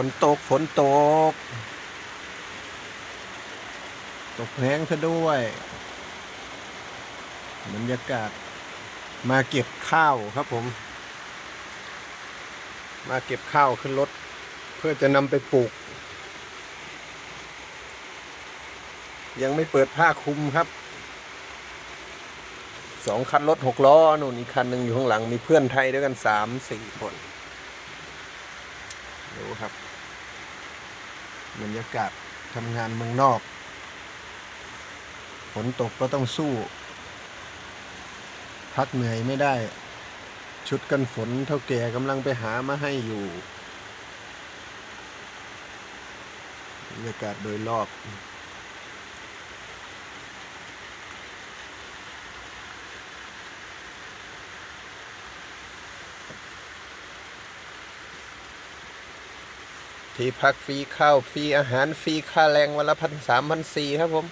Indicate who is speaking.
Speaker 1: ฝนตกฝนตก ตกแห้งซะด้วยบรรยากาศ มาเก็บข้าวครับผม มาเก็บข้าวขึ้นรถ เพื่อจะนำไปปลูก ยังไม่เปิดผ้าคลุมครับสองคันรถหกล้อนู่นอีกคันหนึ่งอยู่ข้างหลังมีเพื่อนไทยด้วยกันสามสี่คน ดูครับบรรยากาศทำงานเมืองนอก ฝนตกก็ต้องสู้ พักเหนื่อยไม่ได้ ชุดกันฝนเท่าแก่กำลังไปหามาให้อยู่บรรยากาศโดยรอบ ที่พักฟรีข้าวฟรีอาหารฟรีค่าแรงวันละพันสามพันสี่ครับผม